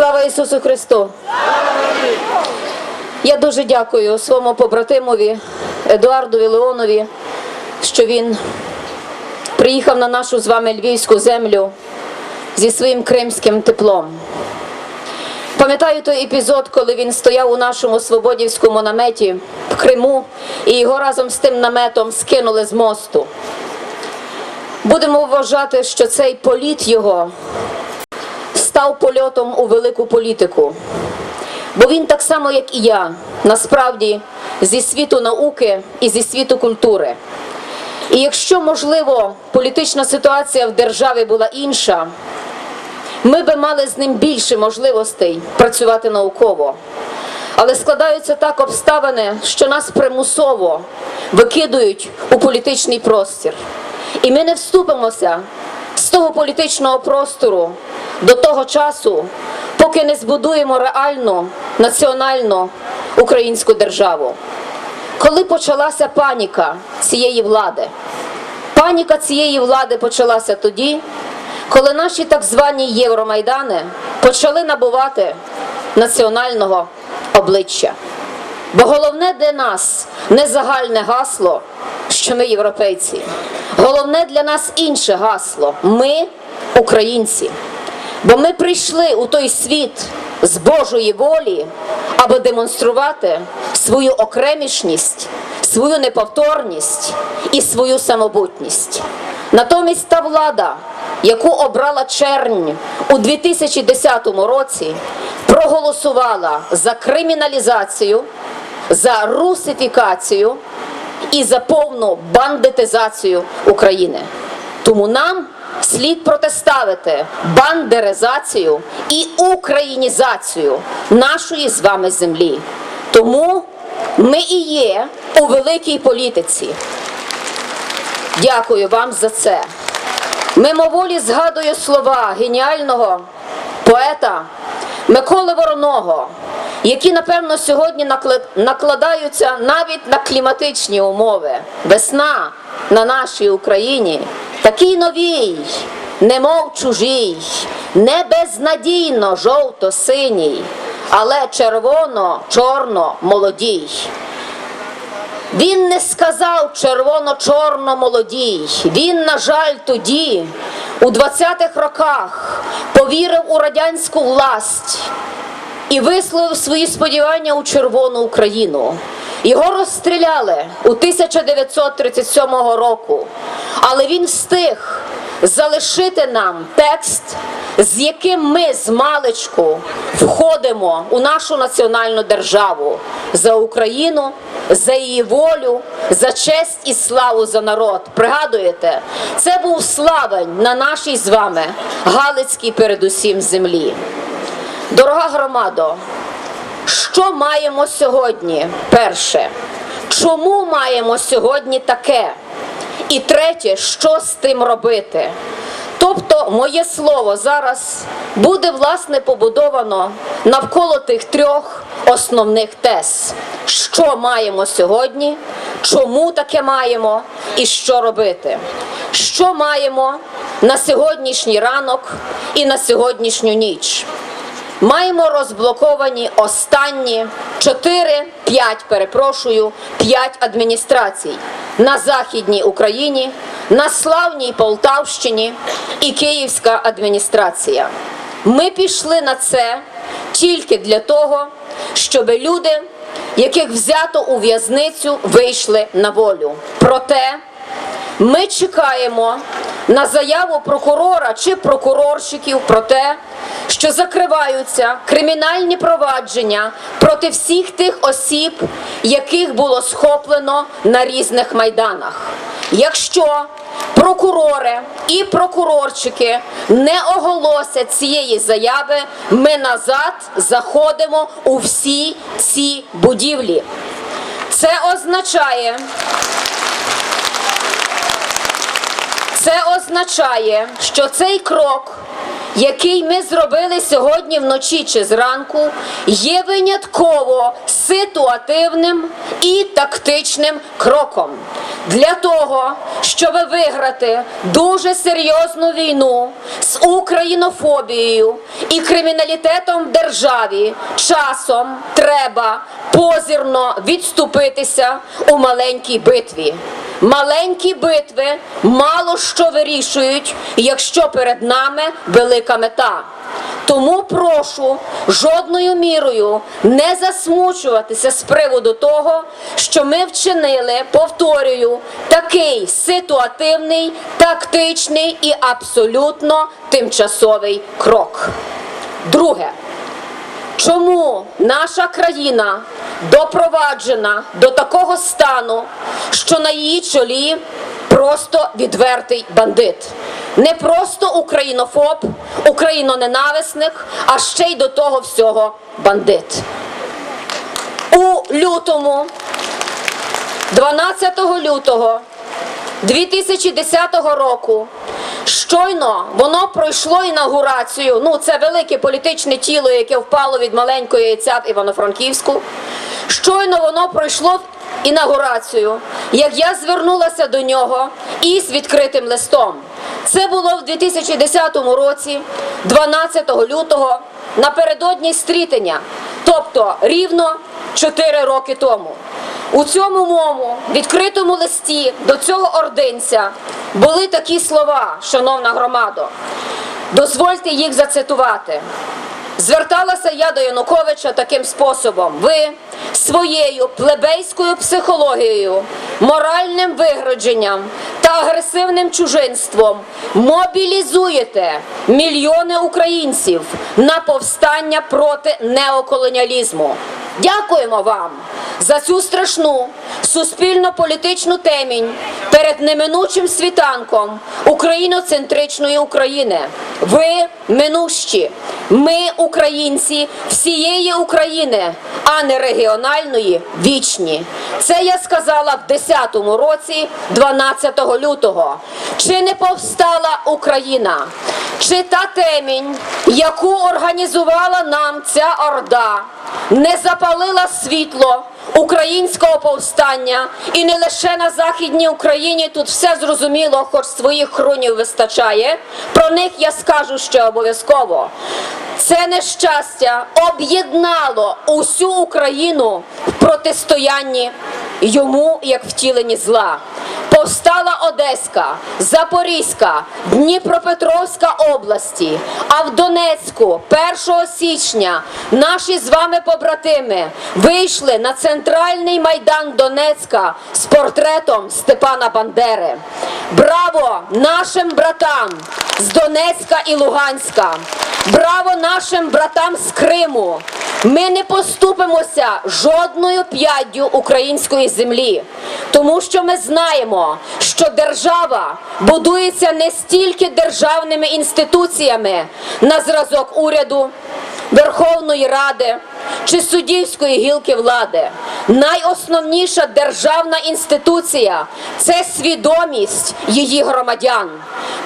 Слава Ісусу Христу! Я дуже дякую своєму побратимові Едуардові Леонові, що він приїхав на нашу з вами львівську землю зі своїм кримським теплом. Пам'ятаю той епізод, коли він стояв у нашому свободівському наметі в Криму, і його разом з тим наметом скинули з мосту. Будемо вважати, що цей політ його став польотом у велику політику. Бо він так само, як і я, насправді зі світу науки і зі світу культури. І якщо, можливо, політична ситуація в державі була інша, ми би мали з ним більше можливостей працювати науково. Але складаються так обставини, що нас примусово викидують у політичний простір. І ми не вступимося з того політичного простору до того часу, поки не збудуємо реальну національну українську державу. Коли почалася паніка цієї влади, паніка цієї влади почалася тоді, коли наші так звані Євромайдани почали набувати національного обличчя. Бо головне для нас не загальне гасло, що ми європейці. Головне для нас інше гасло ми українці. Бо ми прийшли у той світ з Божої волі, аби демонструвати свою окремішність, свою неповторність і свою самобутність. Натомість та влада, яку обрала чернь у 2010 році, проголосувала за криміналізацію, за русифікацію і за повну бандитизацію України. Тому нам слід протиставити бандеризацію і українізацію нашої з вами землі. Тому ми і є у великій політиці. Дякую вам за це. Мимоволі згадую слова геніального поета Миколи Вороного, які, напевно, сьогодні накладаються навіть на кліматичні умови. Весна на нашій Україні такий новій, немов чужій, не безнадійно жовто-синій, але червоно-чорно молодій. Він не сказав червоно-чорно молодій. Він, на жаль, тоді, у 20-х роках, повірив у радянську власть і висловив свої сподівання у червону Україну. Його розстріляли у 1937 року, але він встиг залишити нам текст, з яким ми з маличку входимо у нашу національну державу за Україну, за її волю, за честь і славу за народ. Пригадуєте, це був славень на нашій з вами Галицькій передусім землі. Дорога громадо, що маємо сьогодні? Перше, чому маємо сьогодні таке? І третє, що з тим робити? Тобто, моє слово зараз буде власне побудовано навколо тих трьох основних тез: що маємо сьогодні, чому таке маємо і що робити. Що маємо на сьогоднішній ранок і на сьогоднішню ніч? Маємо розблоковані останні 4, 5, перепрошую, 5 адміністрацій на Західній Україні, на славній Полтавщині і Київська адміністрація. Ми пішли на це тільки для того, щоб люди, яких взято у в'язницю, вийшли на волю. Проте ми чекаємо на заяву прокурора чи прокурорщиків про те, що закриваються кримінальні провадження проти всіх тих осіб, яких було схоплено на різних майданах. Якщо прокурори і прокурорчики не оголосять цієї заяви, ми назад заходимо у всі ці будівлі. Це означає. Це означає, що цей крок, який ми зробили сьогодні вночі чи зранку, є винятково ситуативним і тактичним кроком для того, щоб виграти дуже серйозну війну з українофобією і криміналітетом в державі часом треба позірно відступитися у маленькій битві. Маленькі битви мало що вирішують, якщо перед нами велика мета. Тому прошу жодною мірою не засмучуватися з приводу того, що ми вчинили, повторюю, такий ситуативний, тактичний і абсолютно тимчасовий крок. Друге. Чому наша країна допроваджена до такого стану, що на її чолі просто відвертий бандит? Не просто українофоб, україноненависник, а ще й до того всього бандит. У лютому, 12 лютого 2010 року. Щойно воно пройшло інаугурацію. Ну, це велике політичне тіло, яке впало від маленької яйця в Івано-Франківську. Щойно воно пройшло інаугурацію, як я звернулася до нього із відкритим листом. Це було в 2010 році, 12 лютого, напередодні стрітення, тобто рівно 4 роки тому. У цьому моєму відкритому листі до цього ординця були такі слова, шановна громадо. Дозвольте їх зацитувати. Зверталася я до Януковича таким способом: ви своєю плебейською психологією, моральним вигородженням та агресивним чужинством мобілізуєте мільйони українців на повстання проти неоколоніалізму. Дякуємо вам за цю страшну суспільно-політичну темінь перед неминучим світанком україноцентричної України. Ви минущі, ми українці всієї України, а не регіональної вічні. Це я сказала в 10-му році, 12 лютого. Чи не повстала Україна? Чи та темінь, яку організувала нам ця орда, не запалила світло українського повстання і не лише на Західній Україні тут все зрозуміло, хоч своїх хронів вистачає. Про них я скажу ще обов'язково. Це нещастя об'єднало усю Україну в протистоянні йому як втіленні зла. Повстала Одеська, Запорізька, Дніпропетровська області, а в Донецьку 1 січня наші з вами побратими вийшли на центральний майдан Донецька з портретом Степана Бандери. Браво нашим братам з Донецька і Луганська! Браво нашим братам з Криму! Ми не поступимося жодною п'яддю української землі, тому що ми знаємо, що держава будується не стільки державними інституціями на зразок уряду, Верховної Ради чи суддівської гілки влади. Найосновніша державна інституція це свідомість її громадян.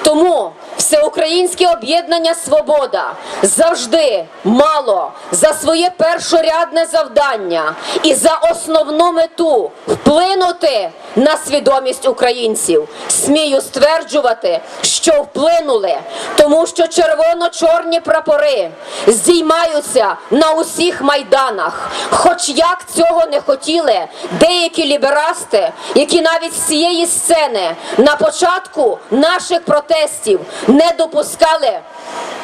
Тому Всеукраїнське об'єднання Свобода завжди мало за своє першорядне завдання і за основну мету вплинути на свідомість українців. Смію стверджувати, що вплинули, тому що червоно-чорні прапори здіймаються на усіх майданах. Хоч як цього не хотіли деякі ліберасти, які навіть з цієї сцени на початку наших протестів не допускали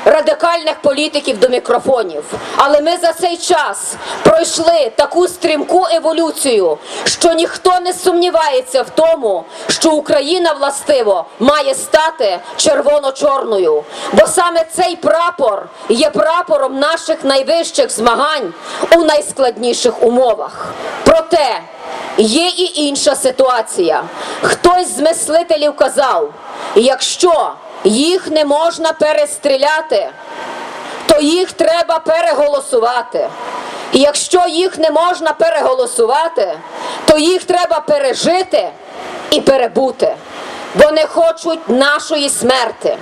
радикальних політиків до мікрофонів. Але ми за цей час пройшли таку стрімку еволюцію, що ніхто не сумнівається в тому, що Україна властиво має стати червоно-чорною. Бо саме цей прапор є прапором наших найвищих змагань у найскладніших умовах. Проте є і інша ситуація. Хтось з мислителів казав, якщо їх не можна перестріляти, то їх треба переголосувати. І якщо їх не можна переголосувати, то їх треба пережити і перебути. Бо не хочуть нашої смерти,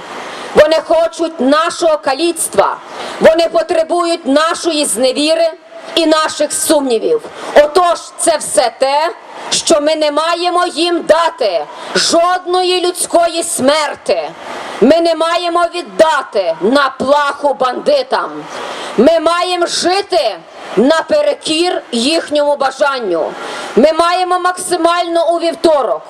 вони хочуть нашого каліцтва, вони потребують нашої зневіри і наших сумнівів. Отож, це все те, що ми не маємо їм дати жодної людської смерти. Ми не маємо віддати на плаху бандитам. Ми маємо жити наперекір їхньому бажанню. Ми маємо максимально у вівторок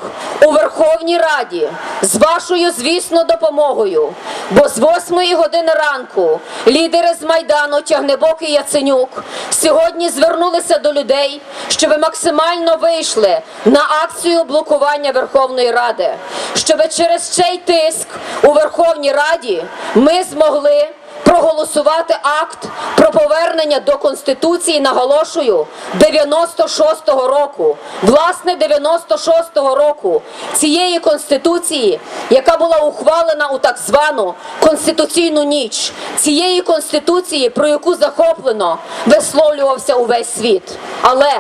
у Верховній Раді з вашою, звісно, допомогою. Бо з 8 години ранку лідери з Майдану Тягнебок і Яценюк сьогодні звернулися до людей, щоб максимально вийшли на акцію блокування Верховної Ради, щоб через цей тиск у Верховній Раді ми змогли проголосувати акт про повернення до Конституції, наголошую, 96-го року. Власне, 96-го року цієї Конституції, яка була ухвалена у так звану Конституційну ніч, цієї Конституції, про яку захоплено висловлювався увесь світ. Але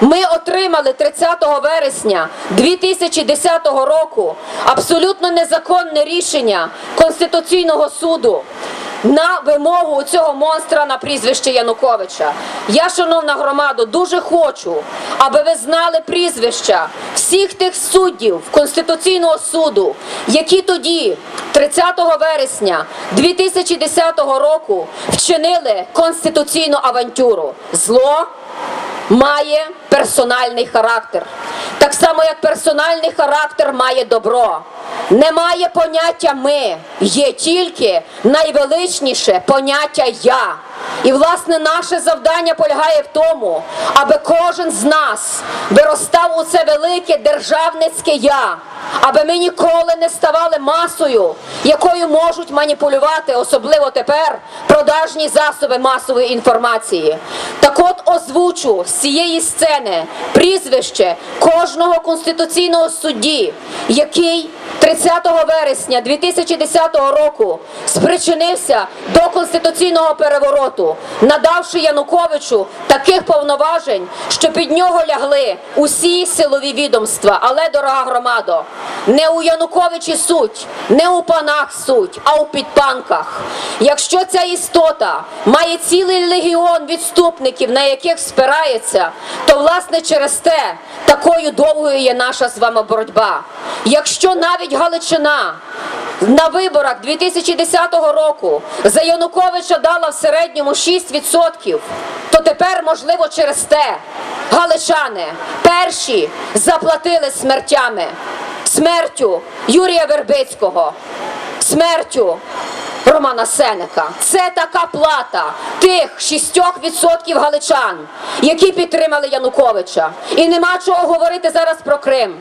ми отримали 30 вересня 2010 року абсолютно незаконне рішення Конституційного суду на вимогу цього монстра на прізвище Януковича. Я, шановна громада, дуже хочу, аби ви знали прізвища всіх тих суддів Конституційного суду, які тоді, 30 вересня 2010 року, вчинили конституційну авантюру. Зло має персональний характер. Так само, як персональний характер має добро. Немає поняття ми, є тільки найвеличніше поняття я. І власне наше завдання полягає в тому, аби кожен з нас виростав у це велике державницьке я, аби ми ніколи не ставали масою, якою можуть маніпулювати, особливо тепер, продажні засоби масової інформації. Так от озвучу з цієї сцени прізвище кожного конституційного судді, який 30 вересня 2010 року спричинився до конституційного перевороту, надавши Януковичу таких повноважень, що під нього лягли усі силові відомства. Але, дорога громадо, не у Януковичі суть, не у панах суть, а у підпанках. Якщо ця істота має цілий легіон відступників, на яких спирається, то власне через те такою довгою є наша з вами боротьба. Якщо навіть Галичина на виборах 2010 року за Януковича дала в середньому 6%, то тепер, можливо, через те галичани перші заплатили смертями, смертю Юрія Вербицького, смертю Романа Сенека. Це така плата тих 6% галичан, які підтримали Януковича. І нема чого говорити зараз про Крим.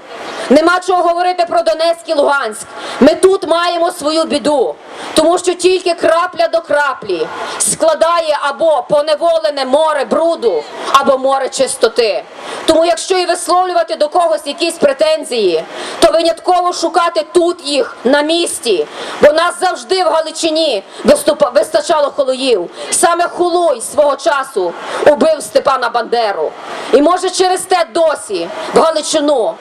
Нема чого говорити про Донецьк і Луганськ. Ми тут маємо свою біду, тому що тільки крапля до краплі складає або поневолене море бруду, або море чистоти. Тому, якщо і висловлювати до когось якісь претензії, то винятково шукати тут їх на місці, бо нас завжди в Галичині вистачало холоїв. Саме Хулуй свого часу убив Степана Бандеру. І може через те досі в Галичину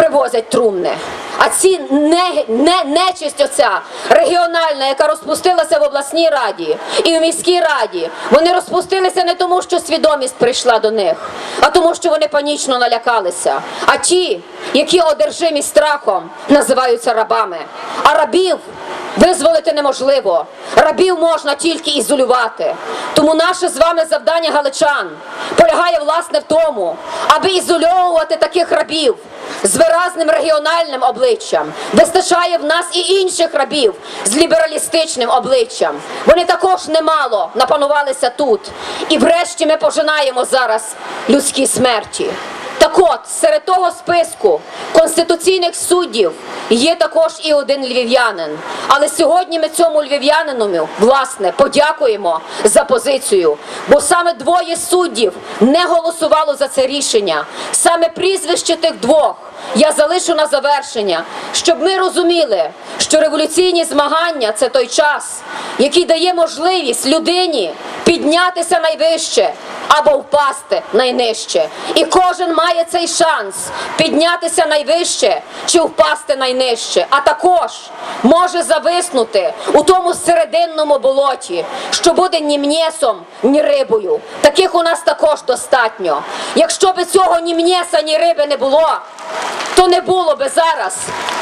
привозять трумни. А ці не, не, нечисть оця регіональна, яка розпустилася в обласній раді і в міській раді, вони розпустилися не тому, що свідомість прийшла до них, а тому, що вони панічно налякалися. А ті, які одержимі страхом, називаються рабами. А рабів визволити неможливо. Рабів можна тільки ізолювати. Тому наше з вами завдання галичан полягає власне в тому, аби ізольовувати таких рабів з виразним регіональним обличчям. Вистачає в нас і інших рабів з лібералістичним обличчям. Вони також немало напанувалися тут. І врешті ми пожинаємо зараз людські смерті. Так от, серед того списку конституційних суддів є також і один львів'янин. Але сьогодні ми цьому львів'янину, власне, подякуємо за позицію, бо саме двоє суддів не голосувало за це рішення. Саме прізвище тих двох я залишу на завершення, щоб ми розуміли, що революційні змагання це той час, який дає можливість людині піднятися найвище або впасти найнижче. І кожен має цей шанс піднятися найвище чи впасти найнижче, а також може зависнути у тому серединному болоті, що буде ні м'єсом, ні рибою. Таких у нас також достатньо. Якщо би цього ні м'єса, ні риби не було, то не було би зараз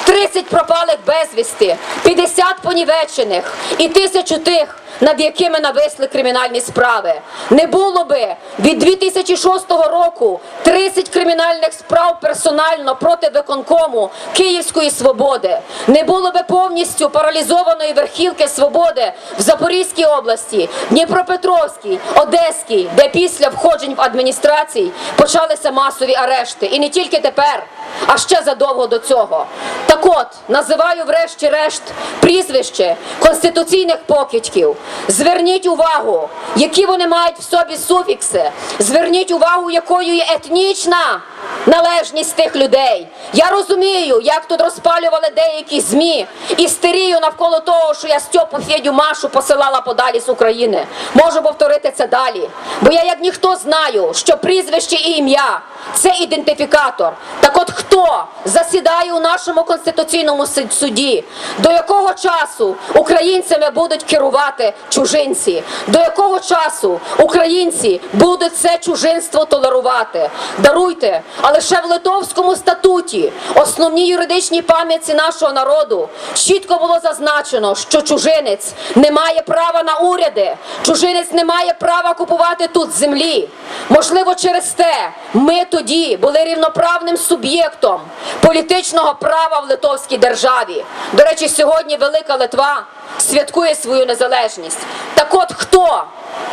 30 пропалих безвісти, 50 понівечених і тисячу тих, над якими нависли кримінальні справи. Не було би від 2006 року 30 кримінальних справ персонально проти виконкому Київської свободи. Не було би повністю паралізованої верхівки свободи в Запорізькій області, Дніпропетровській, Одеській, де після входжень в адміністрації почалися масові арешти. І не тільки тепер, а ще задовго до цього. Так от, називаю врешті-решт прізвище конституційних покидьків. Зверніть увагу, які вони мають в собі суфікси. Зверніть увагу, якою є етнічна належність тих людей. Я розумію, як тут розпалювали деякі ЗМІ істерію навколо того, що я Стьопу Федю Машу посилала подалі з України. Можу повторити це далі. Бо я як ніхто знаю, що прізвище і ім'я це ідентифікатор. Так от хто засідає у нашому конституційному суді? До якого часу українцями будуть керувати чужинці? До якого часу українці будуть це чужинство толерувати? Даруйте, але ще в Литовському статуті, основній юридичній пам'ятці нашого народу, чітко було зазначено, що чужинець не має права на уряди, чужинець не має права купувати тут землі. Можливо, через те ми тоді були рівноправним суб'єктом політичного права в литовській державі. До речі, сьогодні Велика Литва святкує свою незалежність. Так от хто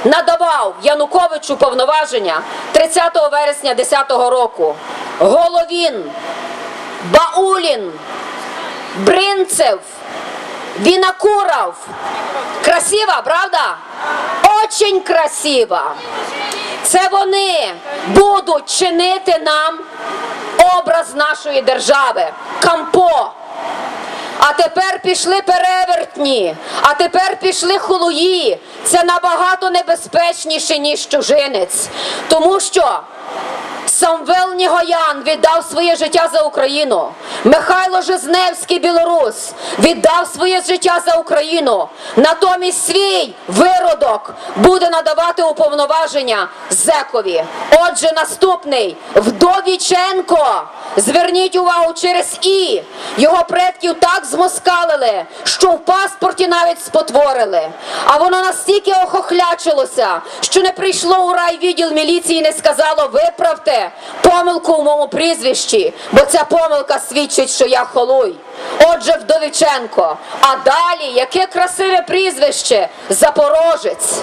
надавав Януковичу повноваження 30 вересня 10 року? Головін, Баулін, Бринцев, Винокуров. Красиво, правда? Очень красиво. Це вони будуть чинити нам образ нашої держави. Тепер пішли перевертні, а тепер пішли холуї. Це набагато небезпечніше, ніж чужинець. Тому що Самвел Нігоян віддав своє життя за Україну. Михайло Жизневський, білорус, віддав своє життя за Україну. Натомість свій виродок буде надавати уповноваження зекові. Отже, наступний Вдовіченко. Зверніть увагу через і його предків так змоскалили, що в паспорті навіть спотворили. А воно настільки охохлячилося, що не прийшло у райвідділ міліції і не сказало виправте помилку у моєму прізвищі, бо ця помилка свідчить, що я холуй. Отже, Вдовиченко. А далі яке красиве прізвище Запорожець.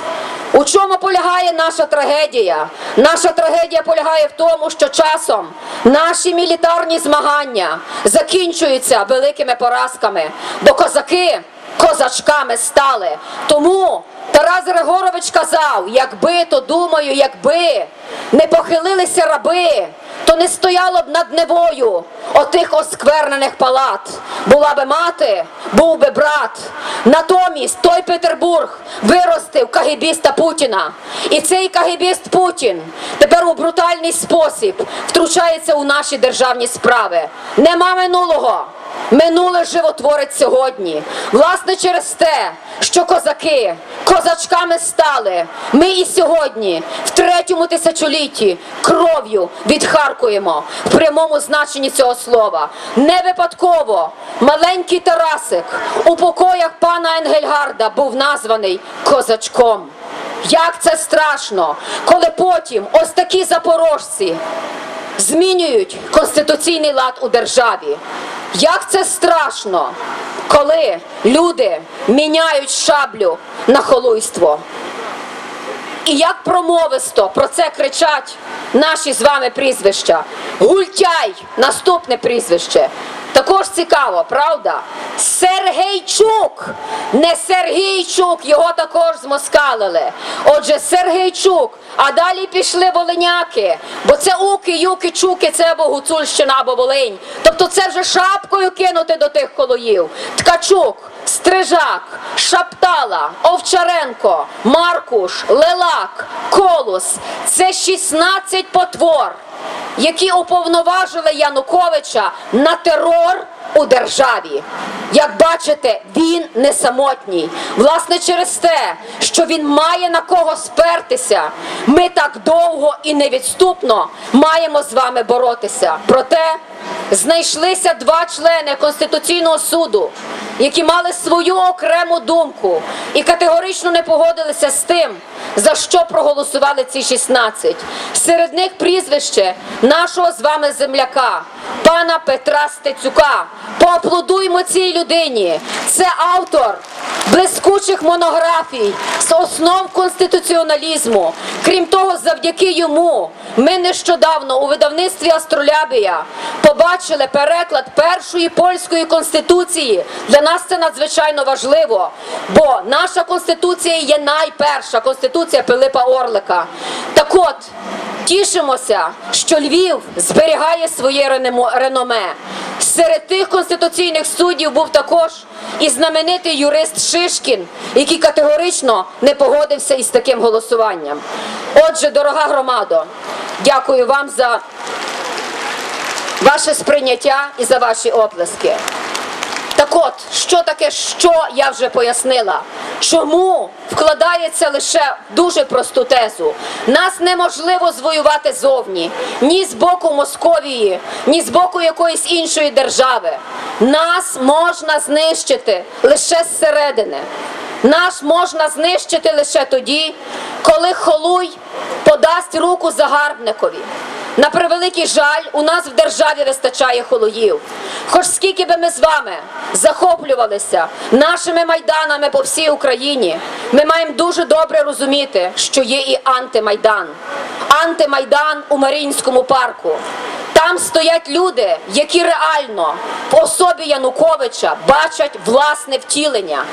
У чому полягає наша трагедія? Наша трагедія полягає в тому, що часом наші мілітарні змагання закінчуються великими поразками, бо козаки козачками стали. Тому Тарас Григорович казав, якби то думаю, якби не похилилися раби, то не стояло б над Невою отих осквернених палат. Була би мати, був би брат. Натомість той Петербург виростив кагібіста Путіна. І цей кагібіст Путін тепер у брутальний спосіб втручається у наші державні справи. Нема минулого. Минуле животворить сьогодні. Власне, через те, що козаки козачками стали. Ми і сьогодні, в третьому тисячолітті, кров'ю відхаркуємо в прямому значенні цього слова. Не випадково маленький Тарасик у покоях пана Енгельгарда був названий козачком. Як це страшно, коли потім ось такі запорожці змінюють конституційний лад у державі. Як це страшно, коли люди міняють шаблю на холуйство. І як промовисто про це кричать наші з вами прізвища. Гультяй, наступне прізвище. Також цікаво, правда? Сергейчук, не Сергійчук, його також змоскалили. Отже, Сергійчук, а далі пішли волиняки, бо це уки, юки, чуки, це або Гуцульщина, або Волинь. Тобто це вже шапкою кинути до тих колоїв. Ткачук, Стрижак, Шаптала, Овчаренко, Маркуш, Лелак, Колус це 16 потвор які уповноважили Януковича на терор у державі. Як бачите, він не самотній. Власне, через те, що він має на кого спертися, ми так довго і невідступно маємо з вами боротися. Проте знайшлися два члени Конституційного суду, які мали свою окрему думку і категорично не погодилися з тим, за що проголосували ці 16. Серед них прізвище нашого з вами земляка, пана Петра Стецюка. Поаплодуймо цій людині. Це автор блискучих монографій з основ конституціоналізму. Крім того, завдяки йому ми нещодавно у видавництві Астролябія побачили переклад першої польської конституції. Для нас це надзвичайно важливо, бо наша конституція є найперша конституція Пилипа Орлика. Так от. Тішимося, що Львів зберігає своє реноме. Серед тих конституційних суддів був також і знаменитий юрист Шишкін, який категорично не погодився із таким голосуванням. Отже, дорога громадо, дякую вам за ваше сприйняття і за ваші оплески. Так от, що таке, що я вже пояснила. Чому вкладається лише в дуже просту тезу? Нас неможливо звоювати зовні, ні з боку Московії, ні з боку якоїсь іншої держави. Нас можна знищити лише зсередини. Нас можна знищити лише тоді, коли Холуй подасть руку загарбникові. На превеликий жаль, у нас в державі вистачає холоїв. Хоч скільки би ми з вами захоплювалися нашими майданами по всій Україні, ми маємо дуже добре розуміти, що є і антимайдан. Антимайдан у Маріїнському парку. Там стоять люди, які реально в особі Януковича бачать власне втілення.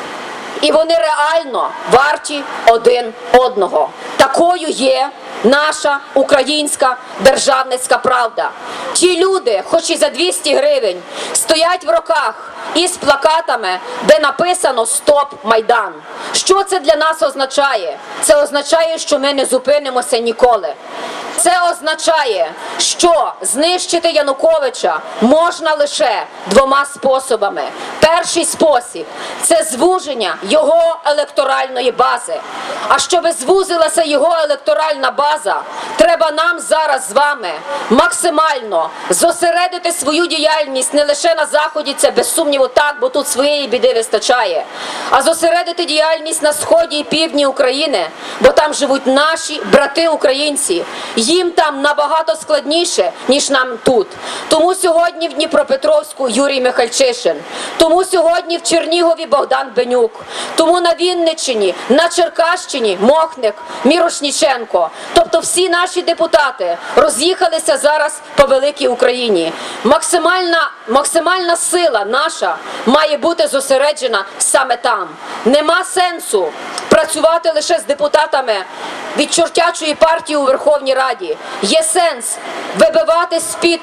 І вони реально варті один одного. Такою є наша українська державницька правда. Ті люди, хоч і за 200 гривень, стоять в руках із плакатами, де написано Стоп Майдан. Що це для нас означає? Це означає, що ми не зупинимося ніколи. Це означає, що знищити Януковича можна лише двома способами. Перший спосіб це звуження його електоральної бази. А щоб звузилася його електоральна база, треба нам зараз з вами максимально зосередити свою діяльність не лише на заході, це без сумніву так, бо тут своєї біди вистачає, а зосередити діяльність на сході і півдні України, бо там живуть наші брати українці. Їм там набагато складніше, ніж нам тут. Тому сьогодні в Дніпропетровську Юрій Михальчишин, тому сьогодні в Чернігові Богдан Бенюк, тому на Вінниччині, на Черкащині Мохник, Мірошніченко. Тобто всі наші депутати роз'їхалися зараз по великій Україні. Максимальна, максимальна сила наша має бути зосереджена саме там. Нема сенсу працювати лише з депутатами від чортячої партії у Верховній Раді. Є сенс вибивати з-під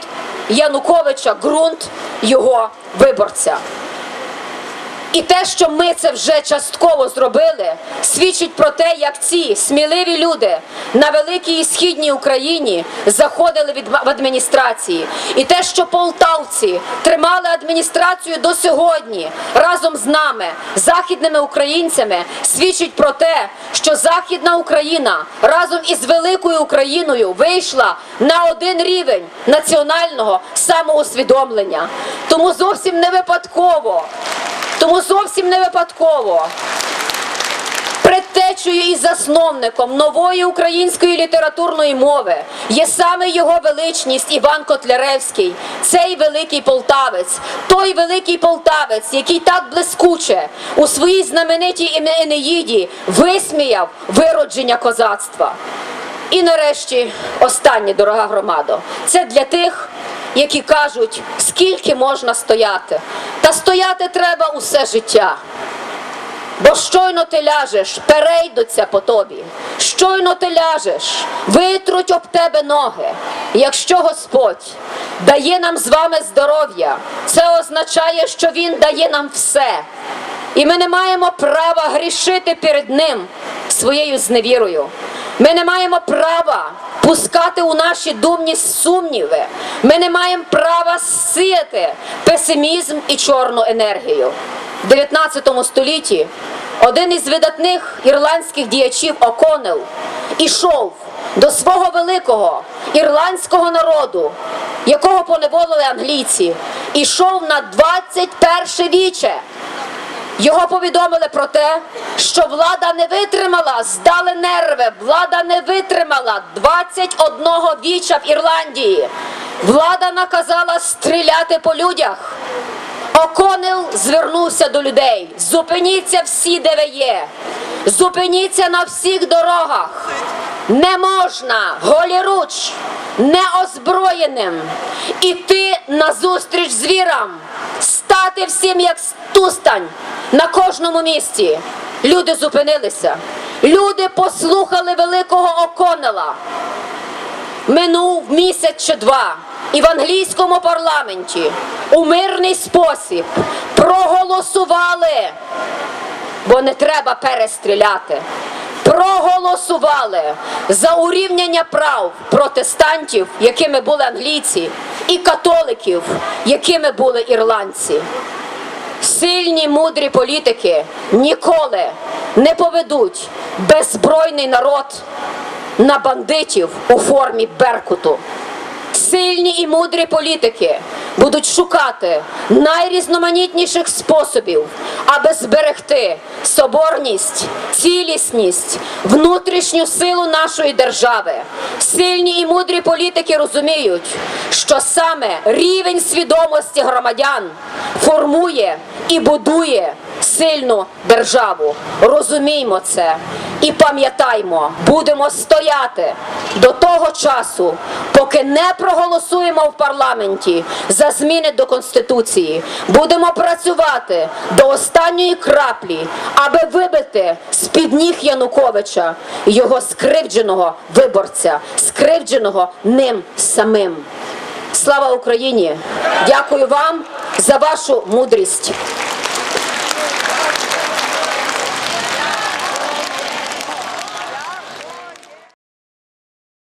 Януковича ґрунт його виборця. І те, що ми це вже частково зробили, свідчить про те, як ці сміливі люди на великій і східній Україні заходили від адміністрації. І те, що полтавці тримали адміністрацію до сьогодні разом з нами, західними українцями, свідчить про те, що Західна Україна разом із великою Україною вийшла на один рівень національного самоусвідомлення. Тому зовсім не випадково. Тому зовсім не випадково. Предтечею і засновником нової української літературної мови є саме його величність Іван Котляревський, цей великий полтавець, той великий полтавець, який так блискуче у своїй знаменитій Ене- Енеїді висміяв виродження козацтва. І нарешті останнє, дорога громадо, це для тих, які кажуть, скільки можна стояти. Та стояти треба усе життя. Бо щойно ти ляжеш, перейдуться по тобі. Щойно ти ляжеш, витруть об тебе ноги. Якщо Господь дає нам з вами здоров'я, це означає, що Він дає нам все. І ми не маємо права грішити перед Ним своєю зневірою. Ми не маємо права пускати у наші думні сумніви. Ми не маємо права сіяти песимізм і чорну енергію. В 19 столітті один із видатних ірландських діячів О'Коннелл ішов до свого великого ірландського народу, якого поневолили англійці, ішов на 21 віче. Його повідомили про те, що влада не витримала, здали нерви, влада не витримала 21 віча в Ірландії. Влада наказала стріляти по людях. Оконел звернувся до людей. Зупиніться всі, де ви є. Зупиніться на всіх дорогах. Не можна голіруч, неозброєним іти назустріч звірам, стати всім як тустань на кожному місці. Люди зупинилися. Люди послухали великого Оконела. Минув місяць чи два, і в англійському парламенті у мирний спосіб проголосували, бо не треба перестріляти. Проголосували за урівняння прав протестантів, якими були англійці, і католиків, якими були ірландці. Сильні мудрі політики ніколи не поведуть беззбройний народ на бандитів у формі беркуту. Сильні і мудрі політики будуть шукати найрізноманітніших способів, аби зберегти соборність, цілісність, внутрішню силу нашої держави. Сильні і мудрі політики розуміють, що саме рівень свідомості громадян формує і будує сильну державу. Розуміймо це і пам'ятаймо, будемо стояти до того часу, поки не проголосуємо в парламенті за зміни до конституції. Будемо працювати до останньої краплі, аби вибити з під ніг Януковича його скривдженого виборця, скривдженого ним самим. Слава Україні! Дякую вам за вашу мудрість.